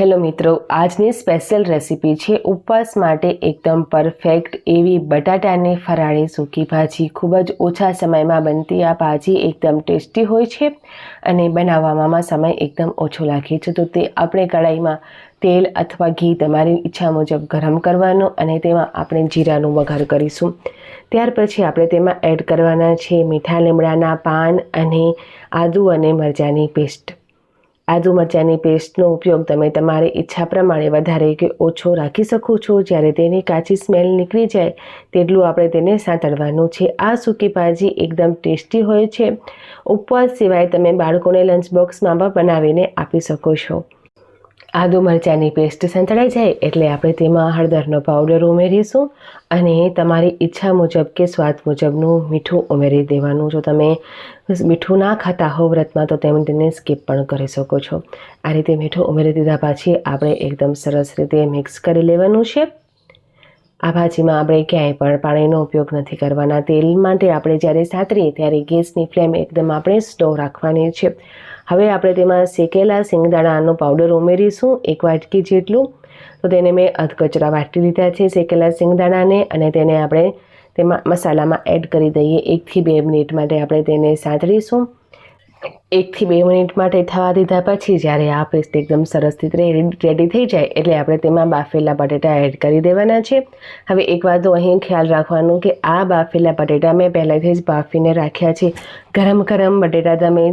Hello મિત્રો, આજની special recipe છે ઉપવાસ માટે એકદમ પરફેક્ટ એવી બટાટાની ફરાળી સૂકી ભાજી. ખૂબ જ ઓછા સમયમાં બનતી આ ભાજી એકદમ ટેસ્ટી હોય છે અને બનાવવામાં સમય એકદમ ઓછો લાગે છે. તો તે આપણે કઢાઈમાં તેલ અથવા ઘી તમારી ઈચ્છા મુજબ ગરમ કરવાનો અને તેમાં આપણે જીરાનું વઘાર કરીશું. ત્યાર પછી આપણે તેમાં એડ કરવાના છે મીઠા લીમડાના પાન અને આદુ અને મરચાંની પેસ્ટ. આદુ મરચાંની પેસ્ટનો ઉપયોગ તમે તમારી ઈચ્છા પ્રમાણે વધારે કે ઓછો રાખી શકો છો. જ્યારે તેની કાચી સ્મેલ નીકળી જાય, તેટલું આપણે તેને સાંતળવાનું છે. આ સૂકી ભાજી એકદમ ટેસ્ટી હોય છે. ઉપવાસ સિવાય તમે બાળકોને લંચ બોક્સમાં પણ બનાવીને આપી શકો છો. આદુ મરચાંની પેસ્ટ સંતળાઈ જાય એટલે આપણે તેમાં હળદરનો પાવડર ઉમેરીશું અને તમારી ઈચ્છા મુજબ કે સ્વાદ મુજબનું મીઠું ઉમેરી દેવાનું. જો તમે મીઠું ના ખાતા હો વ્રતમાં, તો તમે તેને સ્કીપ પણ કરી શકો છો. આ રીતે મીઠું ઉમેરી દીધા પછી આપણે એકદમ સરસ રીતે મિક્સ કરી લેવાનું છે. આ ભાજીમાં આપણે ક્યાંય પણ પાણીનો ઉપયોગ નથી કરવાના. તેલ માટે આપણે જ્યારે સાતરીએ, ત્યારે ગેસની ફ્લેમ એકદમ આપણે સ્લો રાખવાની છે. હવે આપણે તેમાં શેકેલા સિંગદાણાનો પાવડર ઉમેરીશું, એક વાટકી જેટલું. તો તેને મેં અધકચરા વાટી લીધા છે શેકેલા સિંગદાણાને અને તેને આપણે તેમાં મસાલામાં એડ કરી દઈએ. એકથી બે મિનિટ માટે આપણે તેને સાંતળીશું. એકથી બે મિનિટ માટે થવા દીધા પછી જ્યારે આ પેસ્ટ એકદમ સરસ રીતે રેડી થઈ જાય એટલે આપણે તેમાં બાફેલા બટેટા એડ કરી દેવાના છે. હવે એક વાત અહીં ખ્યાલ રાખવાનું કે આ બાફેલા બટેટા મેં પહેલાંથી જ બાફીને રાખ્યા છે. ગરમ ગરમ બટેટા તમે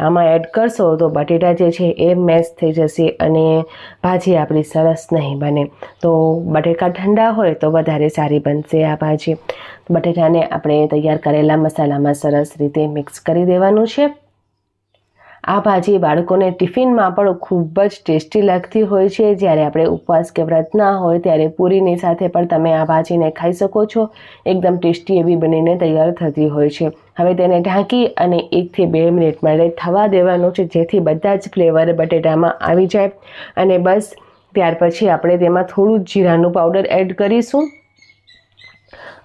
આમાં એડ કરશો તો બટેટા જે છે એ મેશ થઈ જશે અને ભાજી આપણી સરસ નહીં બને. તો બટેકા ઠંડા હોય તો વધારે સારી બનશે આ ભાજી. બટેટાને આપણે તૈયાર કરેલા મસાલામાં સરસ રીતે મિક્સ કરી દેવાનું છે. આ ભાજી બાળકોને ટિફિનમાં પણ ખૂબ જ ટેસ્ટી લાગતી હોય છે. જ્યારે આપણે ઉપવાસ કે વ્રત ના હોય ત્યારે પૂરીની સાથે પણ તમે આ ભાજીને ખાઈ શકો છો. એકદમ ટેસ્ટી એવી બનીને તૈયાર થતી હોય છે. હવે તેને ઢાંકી અને એકથી બે મિનિટ માટે થવા દેવાનું છે, જેથી બધા જ ફ્લેવર બટેટામાં આવી જાય. અને બસ, ત્યાર પછી આપણે તેમાં થોડું જીરાનું પાવડર એડ કરીશું.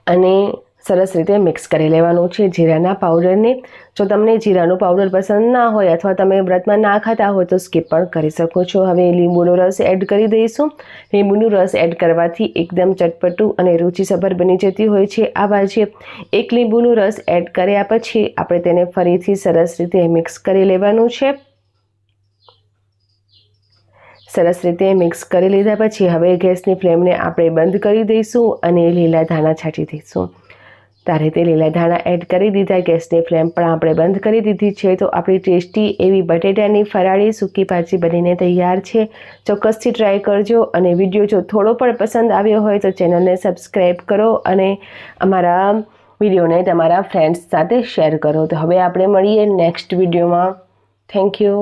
અને સરસ રીતે મિક્સ કરી લેવાનું છે. જીરાના પાવડરને જો તમને જીરાનું પાવડર પસંદ ના હોય અથવા તમે વ્રતમાં ના ખાતા હોય તો સ્કીપ પણ કરી શકો છો. હવે લીંબુનો રસ એડ કરી દઈશું. લીંબુનો રસ એડ કરવાથી એકદમ ચટપટું અને રુચિસભર બની જતી હોય છે. આ જે એક લીંબુનો રસ એડ કર્યા પછી આપણે તેને ફરીથી સરસ રીતે મિક્સ કરી લેવાનું છે. સરસ રીતે મિક્સ કરી લીધા પછી હવે ગેસની ફ્લેમને આપણે બંધ કરી દઈશું અને લીલા ધાણા છાંટી દઈશું. તારે તે લીલા ધાણા એડ કરી દીધા, ગેસની ફ્લેમ પણ આપણે બંધ કરી દીધી છે. તો આપણી ટેસ્ટી એવી બટેટાની ફરાળી સૂકી ભાજી બનીને તૈયાર છે. ચોક્કસથી ટ્રાય કરજો અને વીડિયો જો થોડો પણ પસંદ આવ્યો હોય તો ચેનલને સબસ્ક્રાઈબ કરો અને અમારા વિડીયોને તમારા ફ્રેન્ડ્સ સાથે શેર કરો. તો હવે આપણે મળીએ નેક્સ્ટ વિડીયોમાં. Thank you